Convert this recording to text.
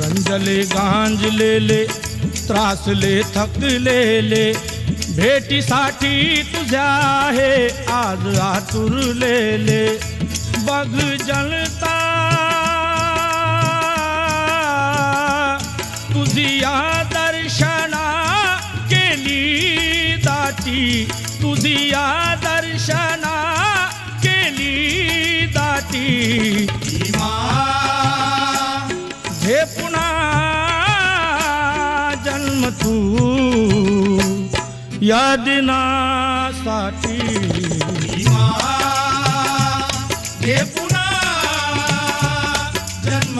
रंजले गांजलेले त्रासले भेटी भेटीसाठी तुझ्या आहे आज आतुरलेले बघ जळता तुझी या दर्शना केली दाटी तुझी या दर्शना केली दाटी હે પુના જન્મ તું યાદના સાથી. હે પુના જન્મ